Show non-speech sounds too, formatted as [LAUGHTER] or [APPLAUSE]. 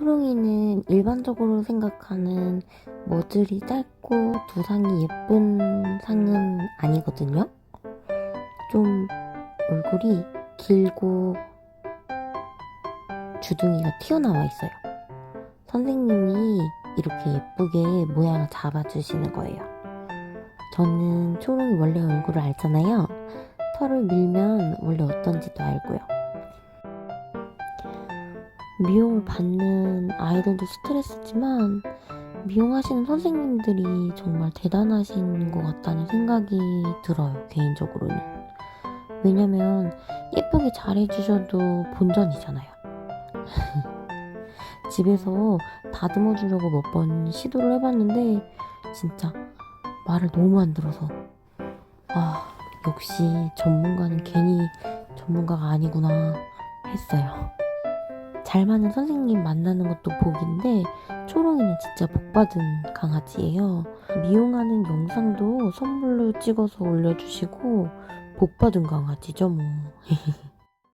초롱이는 일반적으로 생각하는 머리이 짧고 두상이 예쁜 상은 아니거든요. 좀 얼굴이 길고 주둥이가 튀어나와 있어요. 선생님이 이렇게 예쁘게 모양을 잡아주시는 거예요. 저는 초롱이 원래 얼굴을 알잖아요. 털을 밀면 원래 어떤지도 알고요. 미용을 받는 아이들도 스트레스지만 미용하시는 선생님들이 정말 대단하신 것 같다는 생각이 들어요, 개인적으로는. 왜냐면 예쁘게 잘해주셔도 본전이잖아요. [LAUGHS] 집에서 다듬어 주려고 몇 번 시도를 해봤는데 진짜 말을 너무 안 들어서 아 역시 전문가는 괜히 전문가가 아니구나 했어요. 잘 맞는 선생님 만나는 것도 복인데 초롱이는 진짜 복 받은 강아지예요. 미용하는 영상도 선물로 찍어서 올려주시고 복 받은 강아지죠 뭐. [LAUGHS]